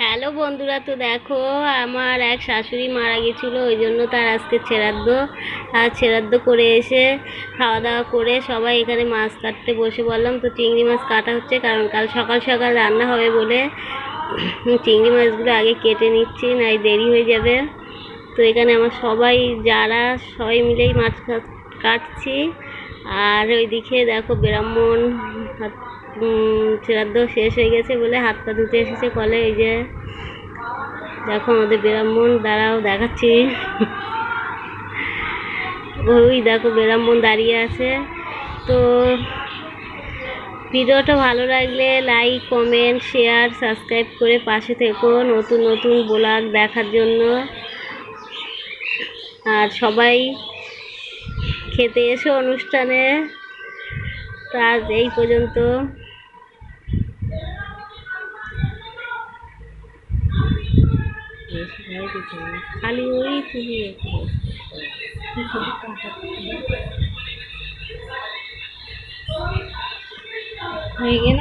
Hello বন্ধুরা, তো দেখো আমার এক শাশুড়ি মারা গেছিল, ওই জন্য তার আজকে ছেড়াদ্দ। আর ছেড়াদ্দ করে এসে খাওয়া দাওয়া করে সবাই এখানে মাছ কাটতে বসে বললাম তো চিংড়ি মাছ কাটা হচ্ছে, কারণ কাল সকাল সকাল রান্না হবে বলে চিংড়ি মাছগুলো আগে কেটে নিচ্ছি, নাই দেরি হয়ে যাবে। তো এখানে আমার সবাই, যারা সবাই মিলেই মাছ কাটছি। আর ওইদিকে দেখো ব্রাহ্মণ হাত শ্রাদ্ধ শেষ হয়ে গেছে বলে হাত পা ধুতে এসেছে কলে, এই যে দেখো আমাদের ব্রাহ্মণ, দাঁড়াও দেখাচ্ছি। ওই দেখো ব্রাহ্মণ দাঁড়িয়ে আছে। তো ভিডিওটা ভালো লাগলে লাইক কমেন্ট শেয়ার সাবস্ক্রাইব করে পাশে থেকো নতুন নতুন ব্লগ দেখার জন্য। আর সবাই খেতে এসো অনুষ্ঠানে। আজ এই পর্যন্ত। খালি ওই তুমি হয়ে গেল?